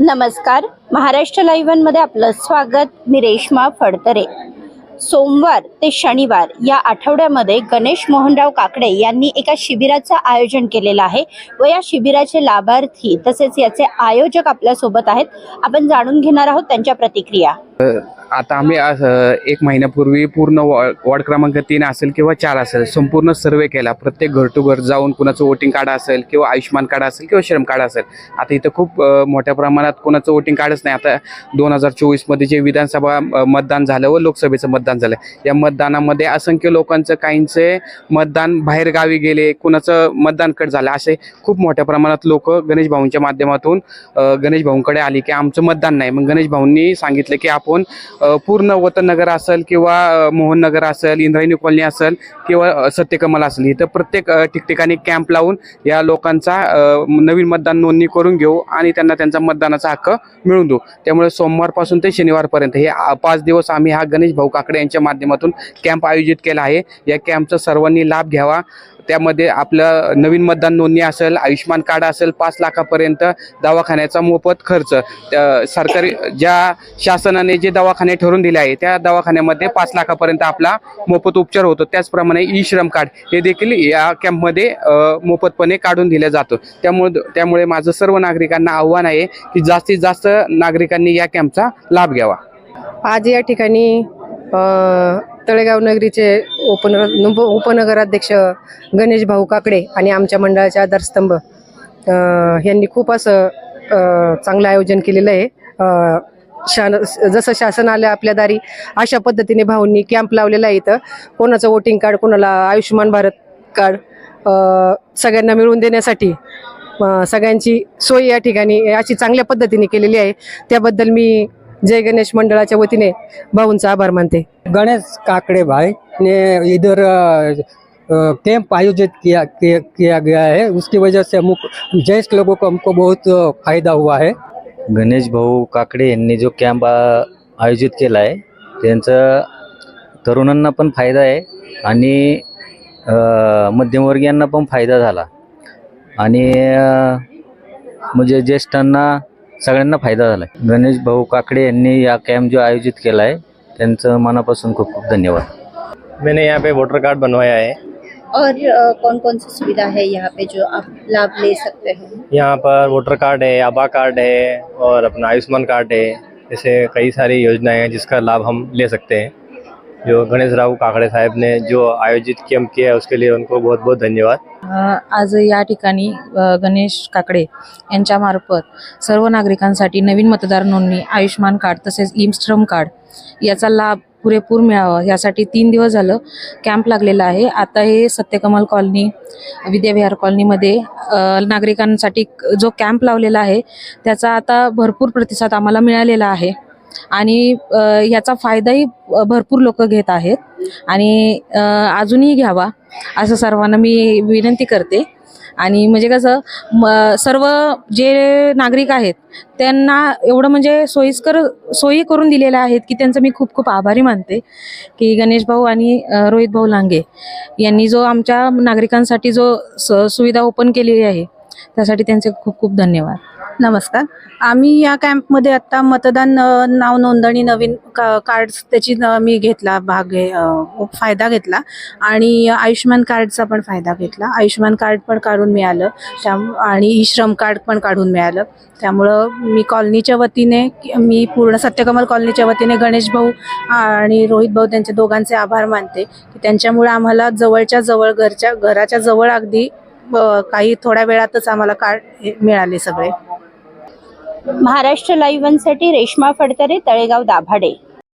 नमस्कार. महाराष्ट्र लाईव्हमध्ये आपलं स्वागत. मी रेश्मा फडतरे. सोमवार ते शनिवार या आठवड्यामध्ये गणेश मोहनराव काकडे यांनी एका शिबिराचं आयोजन केलेलं आहे व या शिबिराचे लाभार्थी तसेच याचे आयोजक आपल्यासोबत आहेत. आपण जाणून घेणार आहोत त्यांच्या प्रतिक्रिया. आता आम्ही एक महिन्यापूर्वी पूर्ण वॉ- वॉर्ड क्रमांक तीन असेल किंवा चार असेल संपूर्ण सर्वे केला. प्रत्येक घर टू घर जाऊन कुणाचं वोटिंग कार्ड असेल किंवा आयुष्यमान कार्ड असेल किंवा श्रम कार्ड असेल. आता इथं खूप मोठ्या प्रमाणात कोणाचं वोटिंग कार्डच नाही. आता दोन हजार चोवीसमध्ये जे विधानसभा मतदान झालं व लोकसभेचं मतदान झालं या मतदानामध्ये असंख्य लोकांचं काहींचे मतदान बाहेरगावी गेले कुणाचं मतदान कट झालं. असे खूप मोठ्या प्रमाणात लोक गणेश भाऊंच्या माध्यमातून गणेशभाऊंकडे गणेश भाऊंकडे आली की आमचं मतदान नाही. मग गणेश भाऊंनी सांगितलं की आपण पूर्ण वतननगर असेल किंवा मोहन मोहननगर असेल इंद्रायणी कॉलनी असेल किंवा सत्यकमल असेल इथं प्रत्येक ठिकठिकाणी कॅम्प लावून या लोकांचा नवीन मतदान नोंदणी करून घेऊ आणि त्यांना त्यांचा मतदानाचा हक्क मिळून देऊ. त्यामुळे सोमवारपासून ते शनिवारपर्यंत हे पाच दिवस आम्ही हा गणेश भाऊ काकडे यांच्या माध्यमातून कॅम्प आयोजित केला आहे. या कॅम्पचा सर्वांनी लाभ घ्यावा. त्यामध्ये आपलं नवीन मतदान नोंदणी असेल आयुष्यमान कार्ड असेल पाच लाखापर्यंत दवाखान्याचा मोफत खर्च. त्या सरकारी ज्या शासनाने जे दवाखाने ठरवून दिले आहे त्या दवाखान्यामध्ये पाच लाखापर्यंत आपला मोफत उपचार होतो. त्याचप्रमाणे ई श्रम कार्ड हे देखील या कॅम्पमध्ये मोफतपणे काढून दिलं जातं. त्यामुळे त्यामुळे माझं सर्व नागरिकांना आव्हान आहे की जास्तीत जास्त नागरिकांनी या कॅम्पचा लाभ घ्यावा. आज या ठिकाणी तळेगाव नगरीचे उपन उपनगराध्यक्ष गणेश भाऊ काकडे आणि आमच्या मंडळाचे आधारस्तंभ यांनी खूप असं चांगलं आयोजन केलेलं आहे. शान जसं शासन आलं आपल्या दारी अशा पद्धतीने भाऊंनी कॅम्प लावलेला आहे इथं. कोणाचं वोटिंग कार्ड कोणाला आयुष्यमान भारत कार्ड सगळ्यांना मिळवून देण्यासाठी सगळ्यांची सोय या ठिकाणी अशी चांगल्या पद्धतीने केलेली आहे. त्याबद्दल मी जय गणेश मंडळाच्या वतीने भाऊंचा आभार मानते. गणेश काकड़े भाई ने इधर कैंप आयोजित किया किया किया गया है। उसकी वजह से ज्येष्ठ लोगों को हमको बहुत फायदा हुआ है। गणेश भाऊ काकडे यांनी जो कॅम्प आयोजित केला आहे त्यांचा तरुणांना पण फायदा आहे आणि अ, मध्यमवर्गीयांना पण फायदा झाला. आणि अ, म्हणजे ज्येष्ठांना सगळ्यांना फ़ायदा झाला आहे गणेश भाऊ काकडे यांनी या कॅम्प जो आयोजित केला आहे त्यांचं मनापासून खूप खूप धन्यवाद. मैंने यहाँ पे वोटर कार्ड बनवाया है। और कौन कौन सी सुविधा है यहाँ पे जो आप लाभ ले सकते हैं? यहाँ पर वोटर कार्ड है आभा कार्ड है और अपना आयुष्मान कार्ड है। ऐसे कई सारी योजनाएँ हैं जिसका लाभ हम ले सकते हैं। जो गणेश राव काकड़े साहब ने जो आयोजित कैंप किया है उसके लिए उनको बहुत बहुत धन्यवाद। आज या ठिकाणी गणेश काकडे यांच्यामार्फत सर्व नागरिकांसाठी नवीन मतदार नोंदणी आयुष्मान कार्ड तसेच ई श्रम कार्ड याचा लाभ पुरेपूर मिळावा यासाठी तीन दिवस झालं कॅम्प लागलेला आहे. आता हे सत्यकमल कॉलनी विद्याविहार कॉलनीमध्ये नागरिकांसाठी जो कॅम्प लावलेला आहे त्याचा आता भरपूर प्रतिसाद आम्हाला मिळालेला आहे. आणि ह्याचा याचा फायदाही भरपूर लोक घेत आहेत. आणि अजूनही घ्यावा असं सर्वांना मी विनंती करते. आणि म्हणजे कसं सर्व जे नागरिक आहेत त्यांना एवढं म्हणजे सोयीस्कर सोयी करून दिलेल्या आहेत की त्यांचं मी खूप खूप आभारी मानते की गणेश भाऊ आणि रोहित भाऊ लांगे यांनी जो आमच्या नागरिकांसाठी जो स सुविधा ओपन केलेली आहे त्यासाठी त्यांचे खूप खूप धन्यवाद. नमस्कार. आम्ही या कॅम्पमध्ये आत्ता मतदान नाव नोंदणी नवीन का कार्ड्स त्याची मी घेतला भाग घे फायदा घेतला. आणि आयुष्यमान कार्डचा पण फायदा घेतला. आयुष्यमान कार्ड पण काढून मिळालं. त्या आणि ई श्रम कार्ड पण काढून मिळालं. त्यामुळं मी कॉलनीच्या वतीने मी पूर्ण सत्यकमल कॉलनीच्या वतीने गणेश भाऊ आणि रोहित भाऊ त्यांच्या दोघांचे आभार मानते. की त्यांच्यामुळे आम्हाला जवळच्या जवळ घरच्या घराच्या जवळ अगदी काही थोड्या वेळातच आम्हाला कार्ड हे मिळाले सगळे. महाराष्ट्र लाईव्हसाठी रेश्मा फडतरे तळेगाव दाभाडे.